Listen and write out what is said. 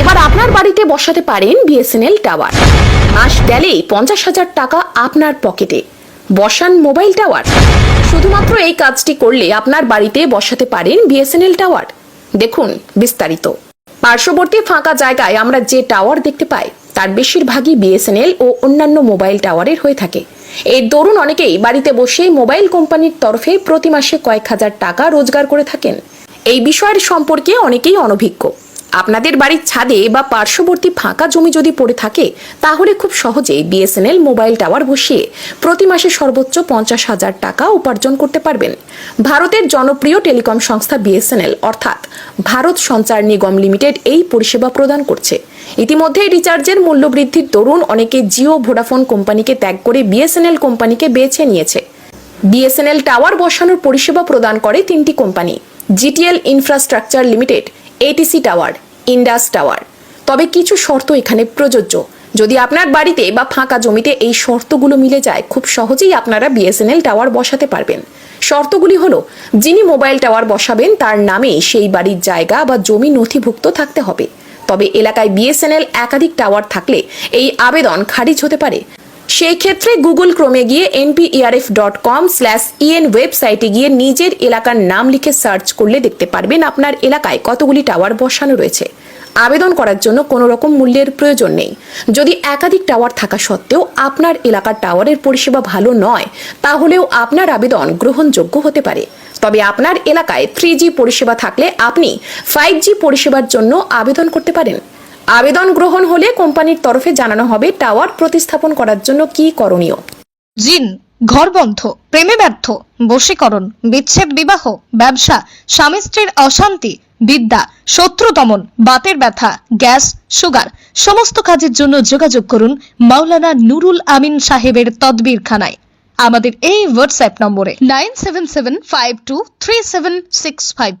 এবার আপনার বাড়িতে বসাতে পারেন বিএসএনএল টাওয়ার মাস গেলেই পঞ্চাশ হাজার টাকা আপনার পকেটে বসান মোবাইল টাওয়ার শুধুমাত্র এই কাজটি করলে আপনার বাড়িতে বসাতে পারেন বিএসএনএল টাওয়ার দেখুন বিস্তারিত। পার্শ্ববর্তী ফাঁকা জায়গায় আমরা যে টাওয়ার দেখতে পাই, তার বেশিরভাগই বিএসএনএল ও অন্যান্য মোবাইল টাওয়ারের হয়ে থাকে। এর দরুন অনেকেই বাড়িতে বসেই মোবাইল কোম্পানির তরফে প্রতি মাসে কয়েক হাজার টাকা রোজগার করে থাকেন। এই বিষয়ের সম্পর্কে অনেকেই অনভিজ্ঞ। আপনাদের বাড়ির ছাদে বা পার্শ্ববর্তী ফাঁকা জমি যদি পড়ে থাকে, তাহলে খুব সহজেই বিএসএনএল মোবাইল টাওয়ার বসিয়ে প্রতি মাসে সর্বোচ্চ পঞ্চাশ হাজার টাকা উপার্জন করতে পারবেন। ভারতের জনপ্রিয় টেলিকম সংস্থা বিএসএনএল, অর্থাৎ ভারত সঞ্চার নিগম লিমিটেড, এই পরিষেবা প্রদান করছে। ইতিমধ্যে রিচার্জের মূল্য বৃদ্ধির দরুন অনেকে জিও, ভোডাফোন কোম্পানিকে ত্যাগ করে বিএসএনএল কোম্পানিকে বেছে নিয়েছে। বিএসএনএল টাওয়ার বসানোর পরিষেবা প্রদান করে তিনটি company. GTL Infrastructure Limited, ATC tower, Indus tower. তবে কিছু শর্ত এখানে প্রযোজ্য। যদি আপনার বাড়িতে বা ফাঁকা জমিতে এই শর্তগুলো মিলে যায়, খুব সহজেই আপনারা বিএসএনএল টাওয়ার বসাতে পারবেন। শর্তগুলি হলো, যিনি মোবাইল টাওয়ার বসাবেন, তার নামে সেই বাড়ির জায়গা বা জমি নথিভুক্ত থাকতে হবে। তবে এলাকায় বিএসএনএল একাধিক টাওয়ার থাকলে এই আবেদন খারিজ হতে পারে। সেই ক্ষেত্রে গুগল ক্রোমে গিয়ে NPERF dot com slash EN ওয়েবসাইটে গিয়ে নিজের এলাকার নাম লিখে সার্চ করলে দেখতে পারবেন আপনার এলাকায় কতগুলি টাওয়ার বসানো রয়েছে। আবেদন করার জন্য কোনো রকম মূল্যের প্রয়োজন নেই। যদি একাধিক টাওয়ার থাকা সত্ত্বেও আপনার এলাকার টাওয়ারের পরিষেবা ভালো নয়, তাহলেও আপনার আবেদন গ্রহণযোগ্য হতে পারে। তবে আপনার এলাকায় থ্রি পরিষেবা থাকলে আপনি ফাইভ পরিষেবার জন্য আবেদন করতে পারেন। আবেদন গ্রহণ হলে কোম্পানির তরফে জানানো হবে টাওয়ার প্রতিস্থাপন করার জন্য কি করণীয়। জিন ঘরবন্ধ প্রেমে ব্যর্থ, বশীকরণ, বিচ্ছেদ বিবাহ, ব্যবসা, স্বামী স্ত্রীর অশান্তি, বিদ্যা, শত্রু দমন, বাতের ব্যথা, গ্যাস, সুগার, সমস্ত কাজের জন্য যোগাযোগ করুন মাওলানা নুরুল আমিন সাহেবের তদবির খানায় আমাদের এই হোয়াটসঅ্যাপ নম্বরে nine seven seven five two three seven six five